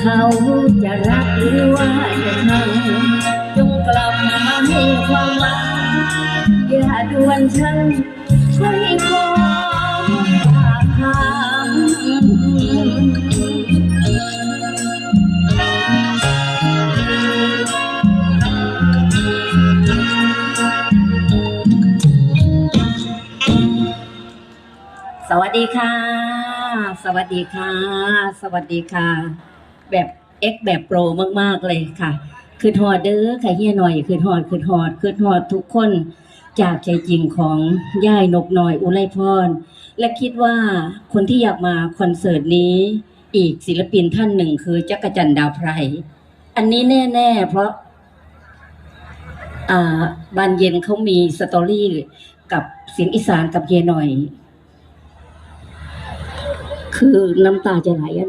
เขาจะรักหรือว่าจะชังจงกลับมาให้ความหวังอย่าด่วนชังช่วยขอฝากคำสวัสดีค่ะ สวัสดีค่ะ สวัสดีค่ะ แบบเอ็กแบบโปรมากๆเลยค่ะ คือทอดเด้อค่ะเฮียหน่อย คือทอดคือทอดคือทอดทุกคนจากใจจริงของย่ายนกน้อยอุไรพร และคิดว่าคนที่อยากมาคอนเสิร์ตนี้ อีกศิลปินท่านหนึ่งคือจักรจันดาวไพร อันนี้แน่ ๆ เพราะบานเย็นเขามีสตอรี่กับเสียงอีสานกับเฮียหน่อย คือน้ำตาจะไหลอะ